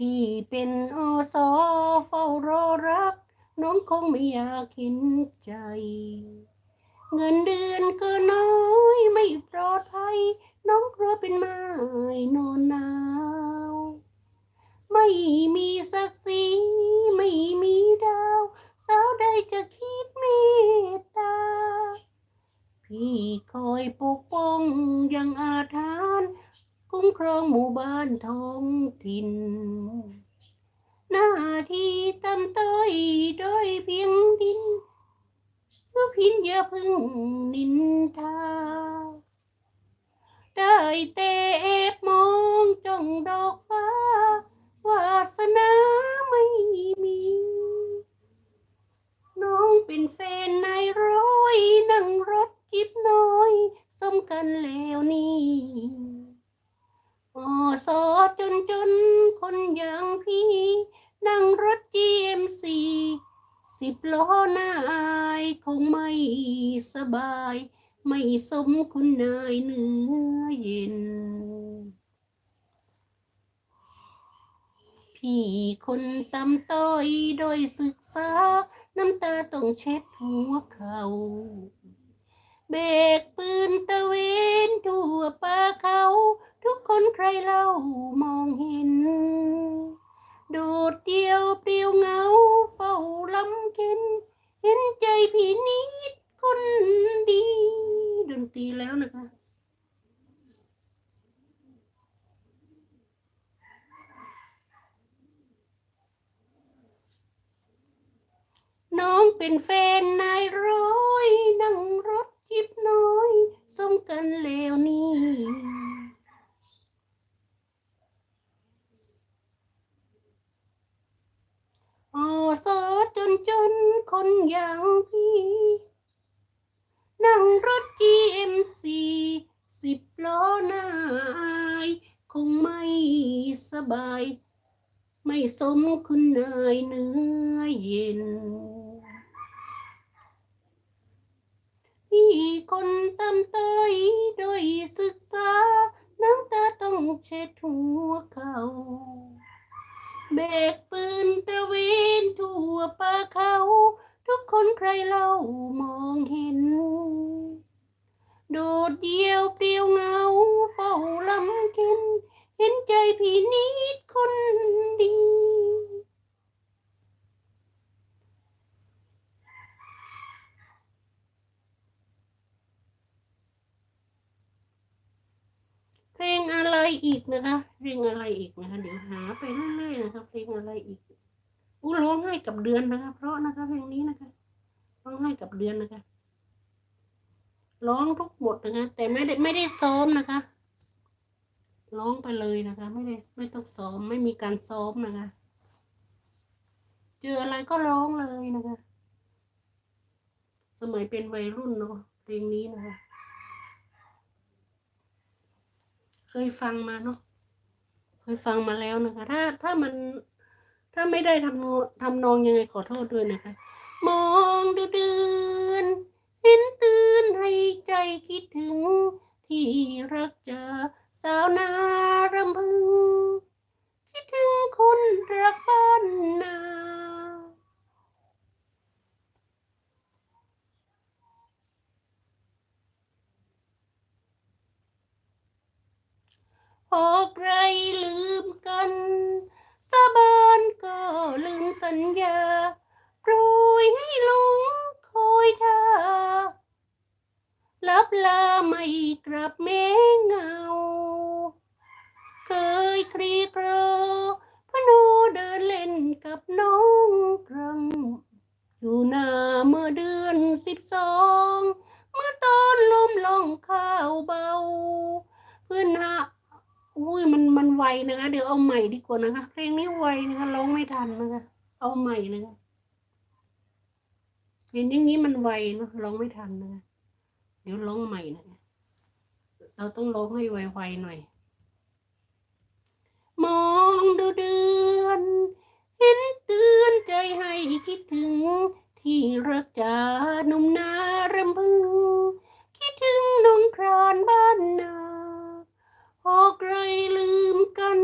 พี่เป็นอสอเฝ้ารอรัก น้องคงไม่อยากเห็นใจ เงินเดือนก็น้อยไม่ปลอดภัย น้องกลัวเป็นไม้นอนหนาว ไม่ คุ้มครองหมู่บ้านท้องถิ่น หน้าที่ตำต้อยโดยเพียงดินเพื่อพินอย่าพึ่งนินทา ได้แต่แอบมองจ้องดอกฟ้าวาสนาไม่มี น้องเป็นแฟนนายร้อย นั่งรถจิบน้อย สมกันแล้วนี่ อสอจนจนคนอย่างพี่ นั่งรถ GMC สิบล้อหน้าอายคงไม่สบาย ไม่สมคุณนายเนื้อเย็น พี่คนตำต้อยโดยศึกษา น้ำตาต้องเช็ดหัวเขาเบ เล่ามองเห็นโดดเดียวเปลี่ยวเงาเฝ้าลำเค็นเห็นใจพี่นิดคนดี ดนตรีแล้วนะคะน้องเป็นแฟนนายร้อย นั่งรถจิบน้อยสมกันแล้วนี่ อสอจนจน คนอย่างพี่ นั่งรถ GMC สิบล้อหน้าอายคงไม่สบาย ไม่สมคุณนายเนื้อเย็น พี่คนตำต้อยโดยศึกษา น้ำตาต้องเช็ดหัวเขาแบกปืนตระเวนทั่วป่าเขาทุก คนใครเล่ามองเห็น โดดเดียวเปลี่ยวเงาเฝ้าลำเค็นเห็นใจพี่นิดคนดี เพลงอะไรอีกนะคะ เพลงอะไรอีกนะคะ เดี๋ยวหาไปเรื่อยๆนะคะ เพลงอะไรอีก อู้ร้องไห้กับเดือนนะคะ เพราะนะคะเพลงนี้นะคะร้องไห้กับเดือนนะคะ ร้องทุกบทนะคะ แต่ไม่ได้ไม่ได้ซ้อมนะคะ ร้องไปเลยนะคะ ไม่ได้ไม่ต้องซ้อมไม่มีการซ้อมนะคะ เจออะไรก็ร้องเลยนะคะ สมัยเป็นวัยรุ่นเนาะเพลงนี้นะคะ เคยฟังมาเนาะเคยฟังมาแล้วนะคะ ถ้าถ้ามัน ถ้าไม่ได้ทำทำนองยังไงขอโทษด้วยนะคะ มองดูเดือนเห็นตื่นให้ใจคิดถึง ที่รักจะสาวนารำพึง คิดถึงคนรักบ้านนาพอใครลืมกันาบานก็ลืมสัญญาโปรยให้หลงคอยท่าลับลาไม่กลับแม้เงา เคยคลีกรพโนเดินเล่นกับน้องกรัง อยู่หน้าเมื่อเดือนสิบสองเมื่อตอนลมลองข้าวเบา เพื่อนหา อุ้ยมันมันไวนะคะ เดี๋ยวเอาใหม่ดีกว่านะคะ เพลงนี้ไวนะคะร้องไม่ทันนะคะ เอาใหม่นะคะเพลงอย่างนี้มันไวเนาะร้องไม่ทันนะคะเดี๋ยวร้องใหม่นะคะเราต้องร้องให้ไวๆหน่อย มองดูเดือน เห็นเตือนใจให้คิดถึง ที่รักจานุ่มนารำพึง คิดถึงนงครานบ้านนา เคยลืมกัน